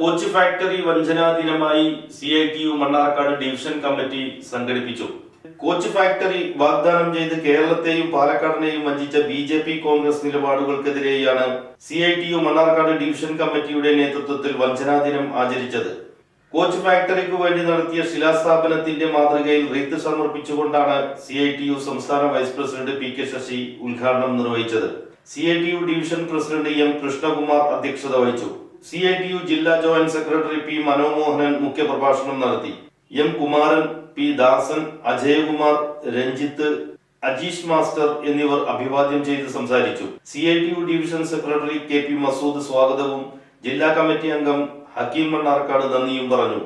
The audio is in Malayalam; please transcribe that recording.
കോച്ച് ഫാക്ടറി വഞ്ചനാ ദിനമായി C I T U Mannarkkad division committee സംഘടിപ്പിച്ചു. കോച്ച് ഫാക്ടറി വാഗ്ദാനം ചെയ്ത് കേരളത്തെയും പാലക്കാടിനെയും വഞ്ചിച്ച B J P Congress നിലപാടുകൾക്കെതിരെയാണ് C I T U Mannarkkad division കമ്മിറ്റിയുടെ നേതൃത്വത്തിൽ വഞ്ചനാ ദിനം ആചരിച്ചത്. കോച്ച് ഫാക്ടറിക്ക് വേണ്ടി നടത്തിയ ശിലാസ്ഥാപനത്തിന്റെ മാതൃകയിൽ റീത്ത് സമർപ്പിച്ചുകൊണ്ടാണ് സി ഐ ടി യു സംസ്ഥാന vice president P K Sasi ഉദ്ഘാടനം നിർവഹിച്ചത്. C I T U division president M Krishnakumar അധ്യക്ഷത വഹിച്ചു. സി ഐ ടി യു ജില്ലാ ജോയിന്റ് സെക്രട്ടറി പി മനോമോഹനൻ മുഖ്യപ്രഭാഷണം നടത്തി. M Kumaran P Dasan Ajayakumar Ranjith Ajeesh master എന്നിവർ അഭിവാദ്യം ചെയ്ത് സംസാരിച്ചു. C I T U division secretary K P Masood സ്വാഗതവും ജില്ലാ കമ്മിറ്റി അംഗം ഹക്കീം മണ്ണാർക്കാട് നന്ദിയും പറഞ്ഞു.